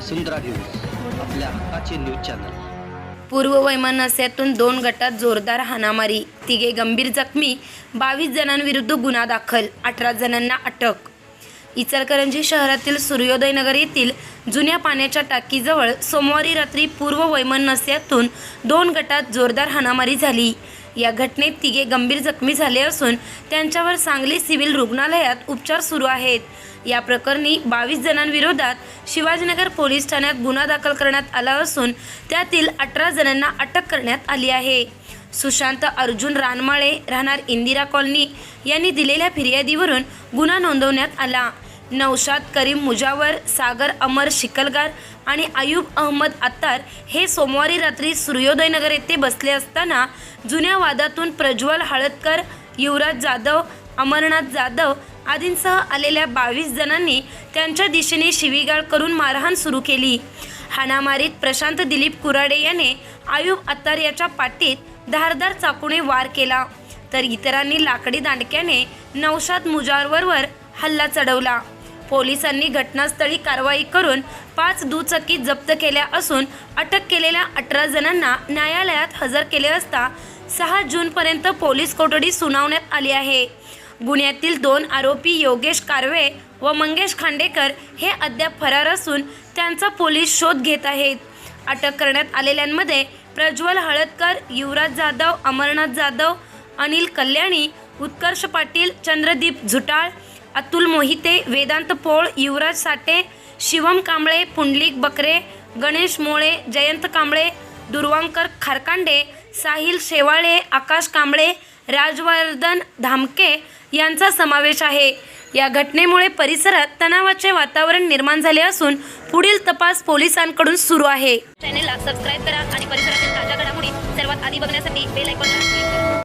वसुंधरा news आपल्या हक्काचे news channel. पूर्व वैमनस्यातून दोन गटात जोरदार हाणामारी तिघे गंभीर जखमी बावीस जणांविरुद्ध गुन्हा दाखल अठरा जणांना अटक. इचलकरंजी शहरातील सूर्योदयनगर येथील जुन्या पाण्याच्या टाकीजवळ सोमवारी रात्री पूर्व वैमनस्यातून दोन गटात जोरदार हाणामारी झाली. या घटनेत तिघे गंभीर जखमी झाले असून त्यांच्यावर सांगली सिव्हिल रुग्णालयात उपचार सुरू आहेत. या प्रकरणी बावीस जणांविरोधात शिवाजीनगर पोलीस ठाण्यात गुन्हा दाखल करण्यात आला असून त्यातील अठरा जणांना अटक करण्यात आली आहे. सुशांत अर्जुन रानमाळे राहणार इंदिरा कॉलनी यांनी दिलेल्या फिर्यादीवरून गुन्हा नोंदवण्यात आला. नौशाद करीम मुजावर सागर अमर शिकलगार आणि आयुब अहमद अत्तार हे सोमवारी रात्री सूर्योदयनगर येथे बसले असताना जुन्या वादातून प्रज्वल हळदकर युवराज जाधव अमरनाथ जाधव आदींसह आलेल्या बावीस जणांनी त्यांच्या दिशेने शिवीगाळ करून मारहाण सुरू केली. हाणामारीत प्रशांत दिलीप कुराडे याने आयुब अत्तार याच्या पाठीत धारदार चाकूने वार केला. तर इतरांनी लाकडी दांडक्याने नौशाद मुजावरवर हल्ला चढवला. पोलिसांनी घटनास्थळी कारवाई करून पाच दुचाकी जप्त केल्या असून अटक केलेल्या अठरा जणांना न्यायालयात हजर केले असता सहा जूनपर्यंत पोलीस कोठडी सुनावण्यात आली आहे. गुन्ह्यातील दोन आरोपी योगेश कारवे व मंगेश खांडेकर हे अद्याप फरार असून त्यांचा पोलीस शोध घेत आहेत. अटक करण्यात आलेल्यांमध्ये प्रज्वल हळदकर युवराज जाधव अमरनाथ जाधव अनिल कल्याणी उत्कर्ष पाटील चंद्रदीप झुटाळ अतुल मोहिते वेदांत पोळ युवराज साठे शिवम कांबळे पुंडलिक बकरे गणेश मोळे जयंत कांबळे दुर्वांकर खारकांडे साहिल शेवाळे आकाश कांबळे राजवर्धन धामके यांचा समावेश आहे. या घटनेमुळे परिसरात तणावाचे वातावरण निर्माण झाले असून पुढील तपास पोलिसांकडून सुरू आहे. चॅनेलला सबस्क्राईब करा आणि परिसरातील ताज्या घडामोडी सर्वात आधी बघण्यासाठी बेल आयकॉनला क्लिक करा.